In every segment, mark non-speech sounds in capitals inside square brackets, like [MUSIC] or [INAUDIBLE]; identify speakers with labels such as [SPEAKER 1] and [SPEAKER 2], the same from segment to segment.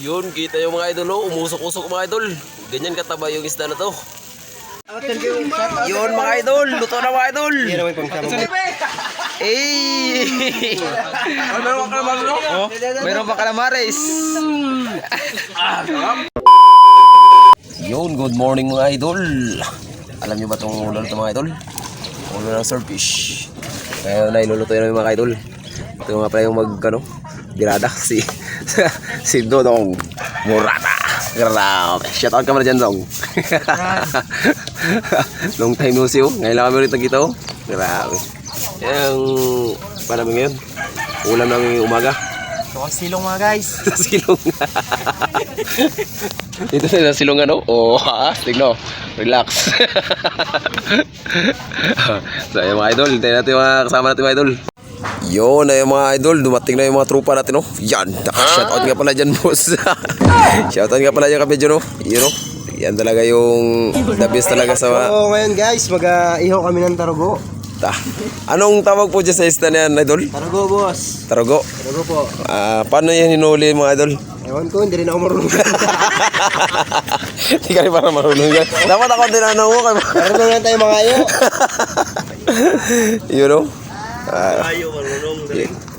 [SPEAKER 1] Yun, kita yung mga idol, oh. umusok-usok mga idol. Ganyan kataba yung isda na to. Yun mga idol, luto na mga idol. Eh! oh, meron pa calamares. Yun, good morning mga idol. Alam niyo ba itong ulo nito mga idol? Ulo ng surfish. Kaya na iluluto yun mga idol. Ito nga pala yung mag, ano, dirada si [LAUGHS] si Dodong Murata. Grabe. Shout out ka muna dyan, Dong. [LAUGHS] Long time no see, oh. Ngayon lang kami ulit nagkita, oh. Grabe. Yung panamig ngayon. Ulam namin umaga.
[SPEAKER 2] So, silong mga guys. [LAUGHS]
[SPEAKER 1] sa silong. Dito sa silong ano? Oh, ha? Tigno. Relax. so, yung mga idol. Hintayin natin yung mga kasama natin mga idol. Yun na yung mga idol. Dumating na yung mga trupa natin, oh. Yan. [LAUGHS] Shoutout nga pala dyan, boss. Shoutout nga pala dyan kami dyan, oh. Yun, oh. Yan talaga yung the best talaga sa mga...
[SPEAKER 2] So, ngayon guys, mag-ihaw kami ng tarugo.
[SPEAKER 1] Ta. Anong tawag po dyan sa isda na yan, idol?
[SPEAKER 2] Tarugo, boss.
[SPEAKER 1] Tarugo.
[SPEAKER 2] Tarugo po.
[SPEAKER 1] Ah, paano yan hinuli mga idol?
[SPEAKER 2] Ewan ko, hindi rin ako marunong.
[SPEAKER 1] Hindi ka rin para marunong yan. Dapat ako tinanong mo kay
[SPEAKER 2] marunong lang tayo mga ayo. [LAUGHS]
[SPEAKER 1] You know? Ah,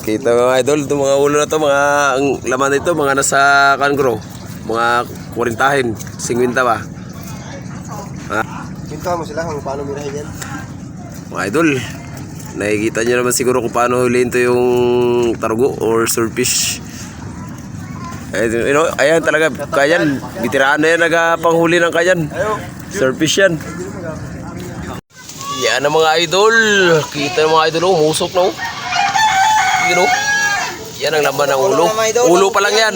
[SPEAKER 1] kita mga idol, itong mga ulo na to, mga ang laman nito, mga nasa kangro. Mga kurintahin, 50 ba? Ha?
[SPEAKER 2] Pintuan mo sila kung paano mirahin yan.
[SPEAKER 1] Mga idol, nakikita nyo naman siguro kung paano huliin to yung tarugo or surfish. Eh, you know, ayan talaga, kayan, bitiraan na yan, nagapanghuli ng kayan. Surfish yan. Yan ang mga idol. Kita ng mga idol, oh, umusok na oh. You know? Yan ang laman ng ulo. Ulo pa lang yan.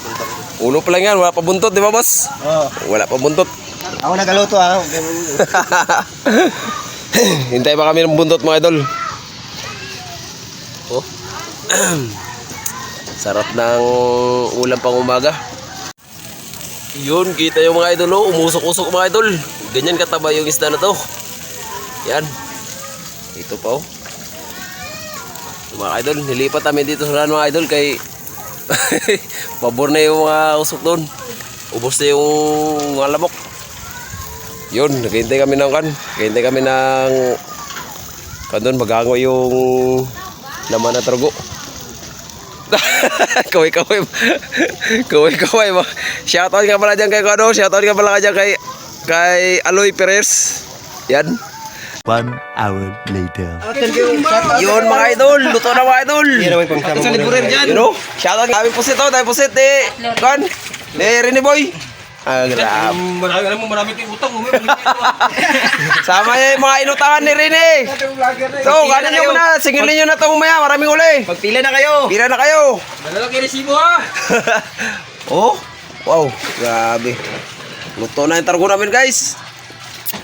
[SPEAKER 1] [LAUGHS] ulo pa lang yan, wala pa buntot, di ba boss?
[SPEAKER 2] Oo.
[SPEAKER 1] Wala pa buntot.
[SPEAKER 2] Ako nagaluto ah. [LAUGHS]
[SPEAKER 1] Hintay pa kami ng buntot mga idol. Oh. [CLEARS THROAT] Sarap ng ulam pang umaga. Yun, kita yung mga idol, oh. umusok-usok mga idol. Ganyan kataba yung isda na to. Yan. Ito pa oh. Mga idol, nilipat kami dito sa mga idol kay [LAUGHS] pabor na yung mga usok doon. Ubos na yung mga lamok. Yun, naghihintay kami ng kan. Naghihintay kami ng kan doon, maghango yung laman na trugo. kaway kaway kaway kaway mo shoutout nga pala dyan kay ano shoutout nga pala dyan kay kay Aloy Perez yan
[SPEAKER 3] One hour later.
[SPEAKER 1] yun mga idol luto na mga idol
[SPEAKER 2] naman pang sama mo.
[SPEAKER 1] you know shoutout kami pusit oh dahil pusit eh kan eh Rini Boy ah grabe
[SPEAKER 4] Marami alam mo marami kayong utang mo.
[SPEAKER 1] sama niya yung mga inutangan ni Rini so kanin nyo muna singilin nyo na ito mamaya maraming uli
[SPEAKER 4] Pagpila na kayo.
[SPEAKER 1] pira na kayo
[SPEAKER 4] Dala kayo resibo ha. [LAUGHS]
[SPEAKER 1] oh, wow, grabe. Luto na yung targo namin, guys.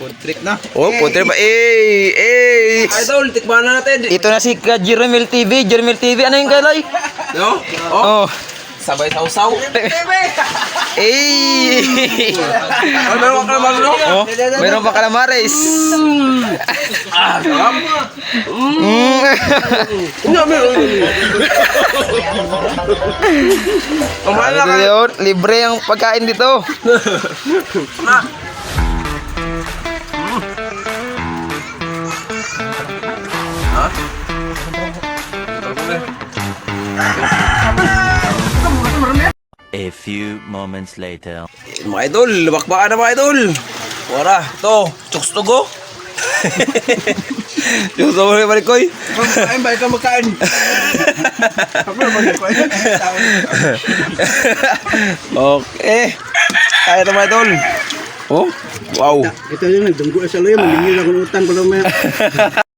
[SPEAKER 4] Food trip na.
[SPEAKER 1] Oh, putre ba? Eh, eh. Idol, tikman na natin.
[SPEAKER 4] Ito na si ka Jeremel TV. Jeremel TV. Ano yung kalay?
[SPEAKER 1] No? Oh,
[SPEAKER 4] Oh.
[SPEAKER 1] sabay sausaw. Eh. [LAUGHS] Oh, meron ka naman, no?
[SPEAKER 4] Oh, mayroon pa calamares.
[SPEAKER 1] Ah, sarap.
[SPEAKER 4] Mm.
[SPEAKER 1] Ano, meron. Kumain na kayo.
[SPEAKER 4] Libre ang pagkain dito. [LAUGHS]
[SPEAKER 3] A few moments later.
[SPEAKER 1] Mga idol, bakbakan na mga idol. Wara, to, chuks to go. Chuks to go, balik koy.
[SPEAKER 2] Ay, balik ka magkain.
[SPEAKER 1] okay. Kaya na mga idol. Oh, wow.
[SPEAKER 2] Ito yung nagdunggo sa loyo, malingi lang ng utang ko lang [LAUGHS]